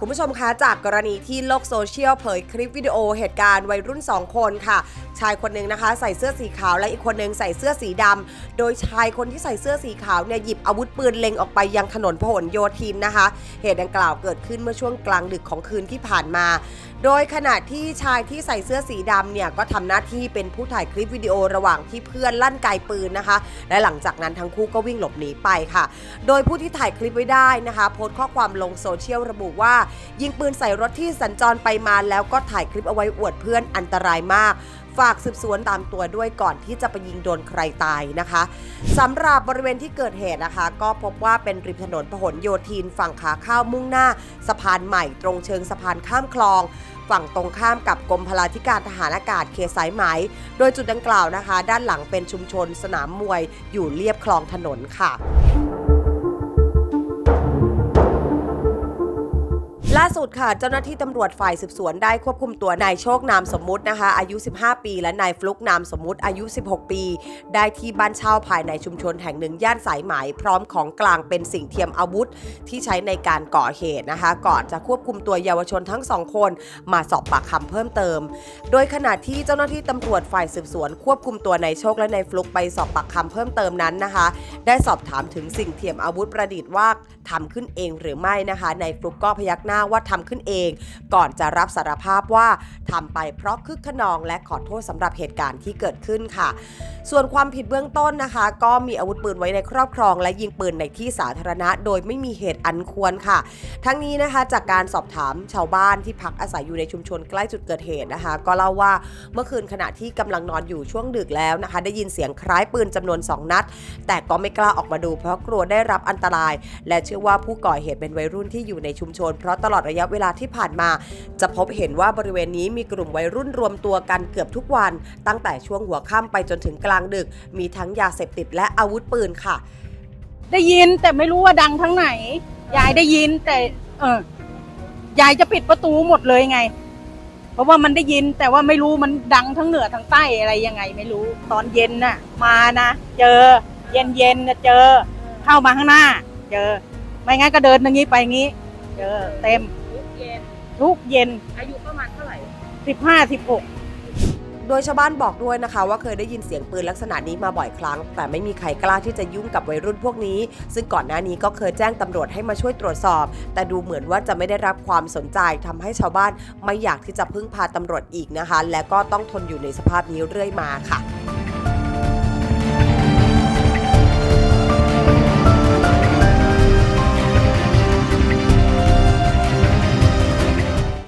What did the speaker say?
คุณผู้ชมคะจากกรณีที่โลกโซเชียลเผยคลิปวิดีโอเหตุการณ์วัยรุ่น 2 คนค่ะ ชายคนหนึ่งนะคะ ใส่เสื้อสีขาวและอีกคนหนึ่งใส่เสื้อสีดำโดยชายคนที่ใส่เสื้อสีขาวเนี่ยหยิบอาวุธปืนเล็งออกไปยังถนนพหลโยธินนะคะ เหตุดังกล่าวเกิดขึ้นเมื่อช่วงกลางดึกของคืนที่ผ่านมา โดยขณะที่ชายที่ใส่เสื้อสีดำเนี่ยก็ทำหน้าที่เป็นผู้ถ่ายคลิปวิดีโอระหว่างที่เพื่อนลั่นไกปืนนะคะ และหลังจากนั้นทั้งคู่ก็วิ่งหลบหนีไปค่ะ โดยผู้ที่ถ่ายคลิปไว้ได้นะคะ โพสต์ข้อความลงโซเชียลระบุว่ายิงปืนใส่รถที่สัญจรไปมาแล้วก็ถ่ายคลิปเอาไว้อวดเพื่อนอันตรายมาก ฝากสืบสวนตามตัวด้วยก่อนที่จะไปยิงโดนใครตายนะคะสำหรับบริเวณที่เกิดเหตุนะคะ ก็พบว่าเป็นริมถนนพหลโยธิน ฝั่งขาเข้ามุ่งหน้า สะพานใหม่ตรงเชิงสะพานข้ามคลองฝั่งตรงข้ามกับกรมพลาธิการทหารอากาศเขตสายไหม โดยจุดดังกล่าวนะคะ ด้านหลังเป็นชุมชนสนามมวย อยู่เลียบคลองถนนค่ะ สุดค่ะ เจ้าหน้าที่ตำรวจฝ่ายสืบสวนได้ควบคุมตัวนายโชคนามสมมุตินะคะ อายุ 15 ปี และนายฟลุกนามสมมุติอายุ 16 ปี ได้ที่บ้านเช่าภายในชุมชนแห่งหนึ่งย่านสายไหม พร้อมของกลางเป็นสิ่งเทียมอาวุธ ที่ใช้ในการก่อเหตุนะคะ ก่อนจะควบคุมตัวเยาวชนทั้งสองคนมาสอบปากคำเพิ่มเติม โดยขณะที่เจ้าหน้าที่ตำรวจฝ่ายสืบสวน ควบคุมตัวนายโชคและนายฟลุกไปสอบปากคำเพิ่มเติมนั้นนะคะ ได้สอบถามถึงสิ่งเทียมอาวุธประดิษฐ์ว่าทำขึ้นเองหรือไม่นะคะนายฟลุกก็พยักหน้าว่าทำขึ้นเอง ก่อนจะรับสารภาพว่าทำไปเพราะคึกขนองและขอโทษสำหรับเหตุการณ์ที่เกิดขึ้นค่ะ ส่วนความผิดเบื้องต้นนะคะ ก็มีอาวุธปืนไว้ในครอบครอง และยิงปืนในที่สาธารณะ โดยไม่มีเหตุอันควรค่ะ ทั้งนี้นะคะจากการสอบถามชาวบ้านที่พักอาศัยอยู่ในชุมชนใกล้จุดเกิดเหตุนะคะ ก็เล่าว่าเมื่อคืนขณะที่กำลังนอนอยู่ช่วงดึกแล้วนะคะ ได้ยินเสียงคล้ายปืนจำนวน 2 นัด แต่ก็ไม่กล้าออกมาดูเพราะกลัวได้รับอันตราย และเชื่อว่าผู้ก่อเหตุเป็นวัยรุ่นที่อยู่ในชุมชน เพราะตลอดระยะเวลาที่ผ่านมา จะพบเห็นว่าบริเวณนี้มีกลุ่มวัยรุ่นรวมตัวกันเกือบทุกวัน ตั้งแต่ช่วงหัวค่ำไปจนถึงกลางดึก มีทั้งยาเสพติดและอาวุธปืนค่ะ ได้ยินแต่ไม่รู้ว่าดังทั้งไหน ยายได้ยินแต่ เออยายจะปิดประตูหมดเลยไง เพราะว่ามันได้ยินแต่ว่าไม่รู้มันดังทั้งเหนือทั้งใต้อะไรยังไง ไม่รู้ตอนเย็นน่ะ มานะเจอ เย็นเย็นนะเจอ เข้ามาข้างหน้า เจอ ไม่งั้นก็เดินอย่างนี้ไปอย่างนี้ เจอเต็ม ทุกเย็นทุกเย็น อายุประมาณเท่าไหร่สิบห้าสิบหกโดยชาวบ้านบอกด้วยนะคะ ว่าเคยได้ยินเสียงปืนลักษณะนี้มาบ่อยครั้ง แต่ไม่มีใครกล้าที่จะยุ่งกับวัยรุ่นพวกนี้ ซึ่งก่อนหน้านี้ก็เคยแจ้งตำรวจให้มาช่วยตรวจสอบ แต่ดูเหมือนว่าจะไม่ได้รับความสนใจทำให้ชาวบ้านไม่อยากที่จะพึ่งพาตำรวจอีกนะคะ และก็ต้องทนอยู่ในสภาพนี้เรื่อยมาค่ะ